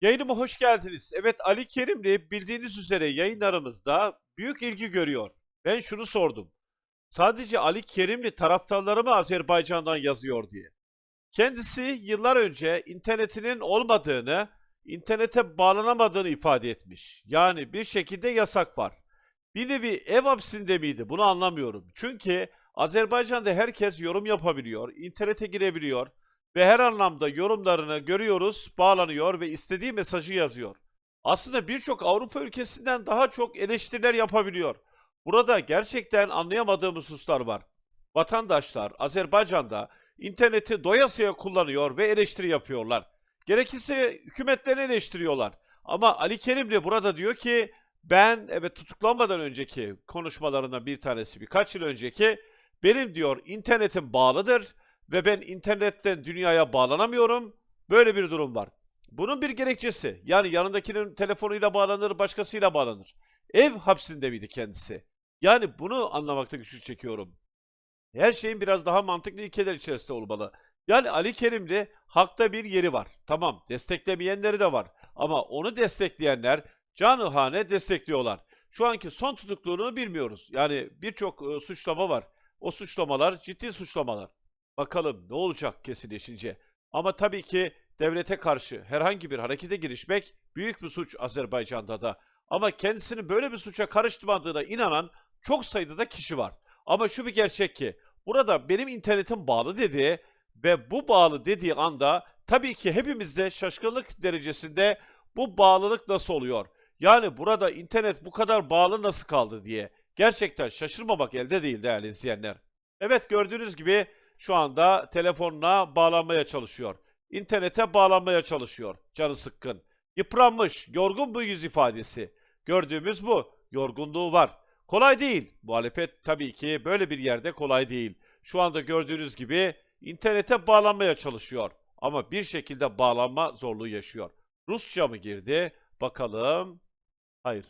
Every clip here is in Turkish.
Yayınıma hoş geldiniz. Evet Ali Kerimli bildiğiniz üzere yayınlarımızda büyük ilgi görüyor. Ben şunu sordum. Sadece Ali Kerimli taraftarları mı Azerbaycan'dan yazıyor diye. Kendisi yıllar önce internetinin olmadığını, internete bağlanamadığını ifade etmiş. Yani bir şekilde yasak var. Bir nevi ev hapsinde miydi? Bunu anlamıyorum. Çünkü Azerbaycan'da herkes yorum yapabiliyor, internete girebiliyor ve her anlamda yorumlarını görüyoruz, bağlanıyor ve istediği mesajı yazıyor. Aslında birçok Avrupa ülkesinden daha çok eleştiriler yapabiliyor. Burada gerçekten anlayamadığımız hususlar var. Vatandaşlar Azerbaycan'da interneti doyasıya kullanıyor ve eleştiri yapıyorlar. Gerekirse hükümetleri eleştiriyorlar. Ama Ali Kerimli burada diyor ki ben evet tutuklanmadan önceki konuşmalarından bir tanesi birkaç yıl önceki benim diyor internetim bağlıdır ve ben internetten dünyaya bağlanamıyorum. Böyle bir durum var. Bunun bir gerekçesi. Yani yanındakinin telefonuyla bağlanır, başkasıyla bağlanır. Ev hapsinde miydi kendisi? Yani bunu anlamakta güçlük çekiyorum. Her şeyin biraz daha mantıklı ilkeler içerisinde olmalı. Yani Ali Kerimli hakta bir yeri var. Tamam, desteklemeyenleri de var. Ama onu destekleyenler canıhane destekliyorlar. Şu anki son tutukluğunu bilmiyoruz. Yani birçok e, suçlama var. O suçlamalar ciddi suçlamalar. Bakalım ne olacak kesinleşince. Ama tabii ki devlete karşı herhangi bir harekete girişmek büyük bir suç Azerbaycan'da da. Ama kendisinin böyle bir suça karıştırmadığına inanan çok sayıda da kişi var. Ama şu bir gerçek ki burada benim internetim bağlı dedi ve bu bağlı dediği anda tabii ki hepimizde şaşkınlık derecesinde bu bağlılık nasıl oluyor? Yani burada internet bu kadar bağlı nasıl kaldı diye. Gerçekten şaşırmamak elde değil değerli izleyenler. Evet gördüğünüz gibi şu anda telefonuna bağlanmaya çalışıyor. İnternete bağlanmaya çalışıyor. Canı sıkkın. Yıpranmış, yorgun bu yüz ifadesi. Gördüğümüz bu. Yorgunluğu var. Kolay değil. Muhalefet tabii ki böyle bir yerde kolay değil. Şu anda gördüğünüz gibi internete bağlanmaya çalışıyor. Ama bir şekilde bağlanma zorluğu yaşıyor. Rusça mı girdi? Bakalım. Hayır.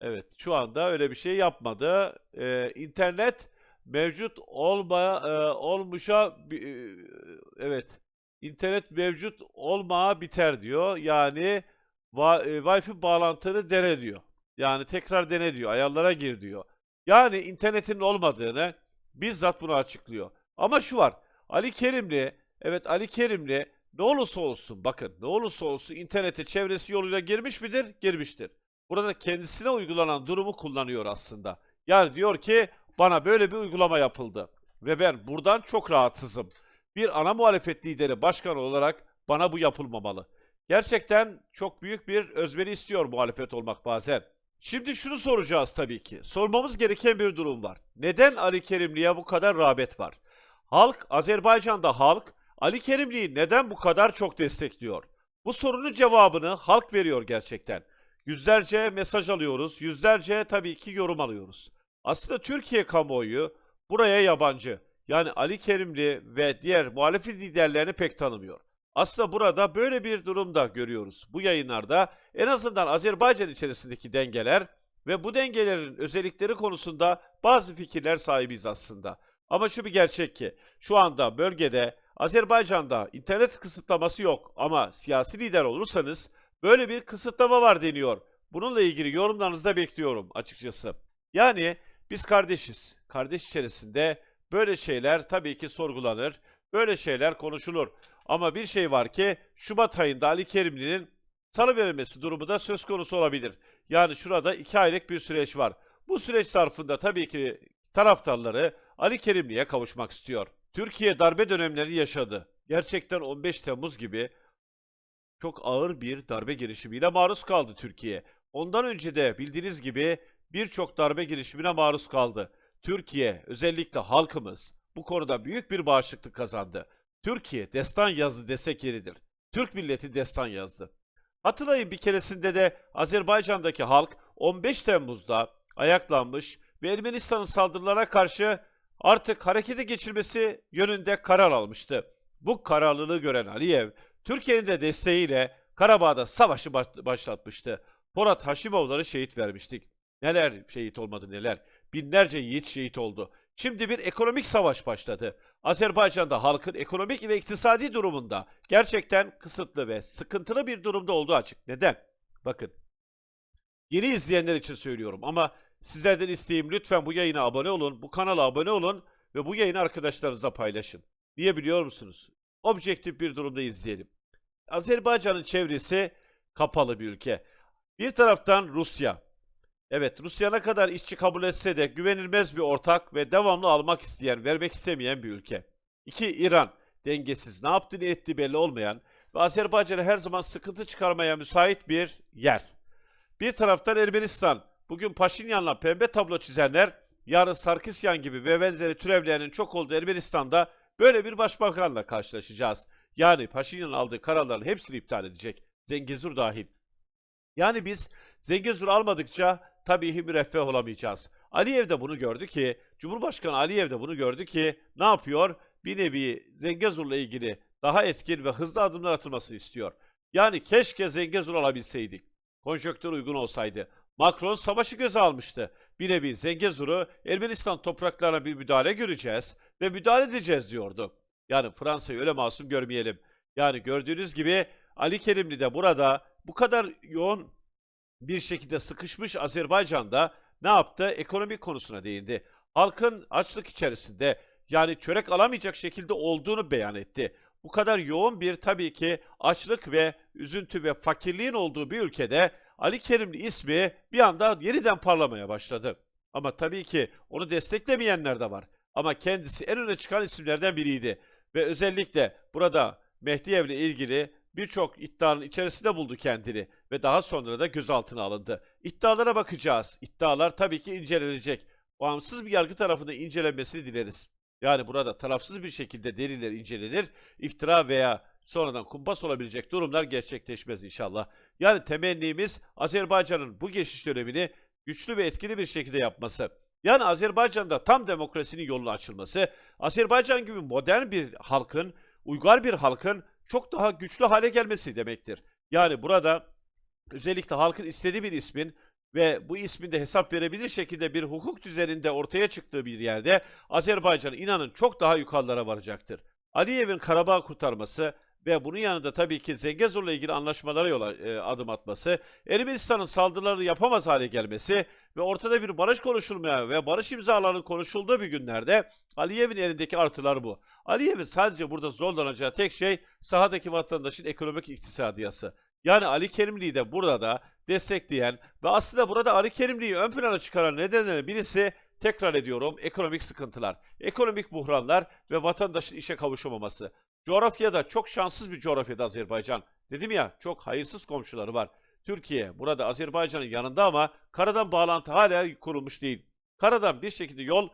Evet, şu anda öyle bir şey yapmadı. Ee, internet mevcut olma e, olmuşa e, evet. İnternet mevcut olmaya biter diyor. Yani e, Wi-Fi bağlantını dene diyor. Yani tekrar dene diyor. Ayarlara gir diyor. Yani internetin olmadığını bizzat bunu açıklıyor. Ama şu var. Ali Kerimli, evet Ali Kerimli ne olursa olsun bakın ne olursa olsun internete çevresi yoluyla girmiş midir? Girmiştir. Burada kendisine uygulanan durumu kullanıyor aslında. Yani diyor ki bana böyle bir uygulama yapıldı ve ben buradan çok rahatsızım. Bir ana muhalefet lideri başkan olarak bana bu yapılmamalı. Gerçekten çok büyük bir özveri istiyor muhalefet olmak bazen. Şimdi şunu soracağız tabii ki. Sormamız gereken bir durum var. Neden Ali Kerimli'ye bu kadar rağbet var? Halk, Azerbaycan'da halk Ali Kerimli'yi neden bu kadar çok destekliyor? Bu sorunun cevabını halk veriyor gerçekten. Yüzlerce mesaj alıyoruz, yüzlerce tabii ki yorum alıyoruz. Aslında Türkiye kamuoyu buraya yabancı. Yani Ali Kerimli ve diğer muhalefet liderlerini pek tanımıyor. Aslında burada böyle bir durumda görüyoruz. Bu yayınlarda en azından Azerbaycan içerisindeki dengeler ve bu dengelerin özellikleri konusunda bazı fikirler sahibiz aslında. Ama şu bir gerçek ki şu anda bölgede Azerbaycan'da internet kısıtlaması yok ama siyasi lider olursanız böyle bir kısıtlama var deniyor. Bununla ilgili yorumlarınızı da bekliyorum açıkçası. Yani biz kardeşiz. Kardeş içerisinde böyle şeyler tabii ki sorgulanır. Böyle şeyler konuşulur. Ama bir şey var ki Şubat ayında Ali Kerimli'nin salı verilmesi durumu da söz konusu olabilir. Yani şurada iki aylık bir süreç var. Bu süreç zarfında tabii ki taraftarları Ali Kerimli'ye kavuşmak istiyor. Türkiye darbe dönemlerini yaşadı. Gerçekten 15 Temmuz gibi çok ağır bir darbe girişimiyle maruz kaldı Türkiye. Ondan önce de bildiğiniz gibi birçok darbe girişimine maruz kaldı. Türkiye, özellikle halkımız bu konuda büyük bir bağışıklık kazandı. Türkiye destan yazdı desek yeridir. Türk milleti destan yazdı. Hatırlayın bir keresinde de Azerbaycan'daki halk 15 Temmuz'da ayaklanmış ve Ermenistan'ın saldırılara karşı artık harekete geçirmesi yönünde karar almıştı. Bu kararlılığı gören Aliyev, Türkiye'nin de desteğiyle Karabağ'da savaşı baş- başlatmıştı. Polat Haşimovları şehit vermiştik. Neler şehit olmadı neler. Binlerce yiğit şehit oldu. Şimdi bir ekonomik savaş başladı. Azerbaycan'da halkın ekonomik ve iktisadi durumunda gerçekten kısıtlı ve sıkıntılı bir durumda olduğu açık. Neden? Bakın. Yeni izleyenler için söylüyorum ama sizlerden isteğim lütfen bu yayına abone olun, bu kanala abone olun ve bu yayını arkadaşlarınıza paylaşın. Niye biliyor musunuz? Objektif bir durumda izleyelim. Azerbaycan'ın çevresi kapalı bir ülke. Bir taraftan Rusya. Evet Rusya ne kadar işçi kabul etse de güvenilmez bir ortak ve devamlı almak isteyen, vermek istemeyen bir ülke. İki İran. Dengesiz, ne yaptı ne etti belli olmayan ve Azerbaycan'a her zaman sıkıntı çıkarmaya müsait bir yer. Bir taraftan Ermenistan. Bugün Paşinyan'la pembe tablo çizenler, yarın Sarkisyan gibi ve benzeri türevlerinin çok olduğu Ermenistan'da böyle bir başbakanla karşılaşacağız. Yani Paşinyan aldığı kararların hepsini iptal edecek. Zengezur dahil. Yani biz Zengezur almadıkça tabii ki müreffeh olamayacağız. Aliyev de bunu gördü ki, Cumhurbaşkanı Aliyev de bunu gördü ki ne yapıyor? Bir nevi Zengezur'la ilgili daha etkin ve hızlı adımlar atılmasını istiyor. Yani keşke Zengezur alabilseydik. Konjonktür uygun olsaydı. Macron savaşı göze almıştı. Bir nevi Zengezur'u Ermenistan topraklarına bir müdahale göreceğiz ve müdahale edeceğiz diyordu. Yani Fransa'yı öyle masum görmeyelim. Yani gördüğünüz gibi Ali Kerimli de burada bu kadar yoğun bir şekilde sıkışmış Azerbaycan'da ne yaptı? Ekonomik konusuna değindi. Halkın açlık içerisinde yani çörek alamayacak şekilde olduğunu beyan etti. Bu kadar yoğun bir tabii ki açlık ve üzüntü ve fakirliğin olduğu bir ülkede Ali Kerimli ismi bir anda yeniden parlamaya başladı. Ama tabii ki onu desteklemeyenler de var. Ama kendisi en öne çıkan isimlerden biriydi. Ve özellikle burada Mehdiyev'le ilgili birçok iddianın içerisinde buldu kendini ve daha sonra da gözaltına alındı. İddialara bakacağız. İddialar tabii ki incelenecek. Bağımsız bir yargı tarafından incelenmesini dileriz. Yani burada tarafsız bir şekilde deliller incelenir, iftira veya sonradan kumpas olabilecek durumlar gerçekleşmez inşallah. Yani temennimiz Azerbaycan'ın bu geçiş dönemini güçlü ve etkili bir şekilde yapması. Yani Azerbaycan'da tam demokrasinin yolunu açılması, Azerbaycan gibi modern bir halkın, uygar bir halkın çok daha güçlü hale gelmesi demektir. Yani burada özellikle halkın istediği bir ismin ve bu ismin de hesap verebilir şekilde bir hukuk düzeninde ortaya çıktığı bir yerde Azerbaycan inanın çok daha yukarılara varacaktır. Aliyev'in Karabağ kurtarması ve bunun yanında tabii ki Zengezur'la ilgili anlaşmalara yola e, adım atması, Ermenistan'ın saldırıları yapamaz hale gelmesi ve ortada bir barış konuşulmaya ve barış imzalarının konuşulduğu bir günlerde Aliyev'in elindeki artılar bu. Aliyev'in sadece burada zorlanacağı tek şey sahadaki vatandaşın ekonomik iktisadiyası. Yani Ali Kerimli'yi de burada da destekleyen ve aslında burada Ali Kerimli'yi ön plana çıkaran nedenlerden birisi tekrar ediyorum ekonomik sıkıntılar, ekonomik buhranlar ve vatandaşın işe kavuşamaması. Coğrafyada çok şanssız bir coğrafyada Azerbaycan. Dedim ya çok hayırsız komşuları var. Türkiye burada Azerbaycan'ın yanında ama karadan bağlantı hala kurulmuş değil. Karadan bir şekilde yol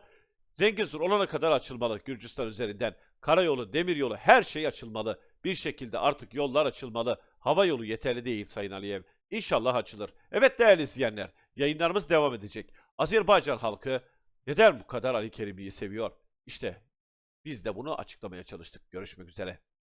Zengezur olana kadar açılmalı Gürcistan üzerinden. Karayolu, demiryolu her şey açılmalı. Bir şekilde artık yollar açılmalı. Hava yolu yeterli değil Sayın Aliyev. İnşallah açılır. Evet değerli izleyenler, yayınlarımız devam edecek. Azerbaycan halkı neden bu kadar Ali Kerimli'yi seviyor? İşte biz de bunu açıklamaya çalıştık. Görüşmek üzere.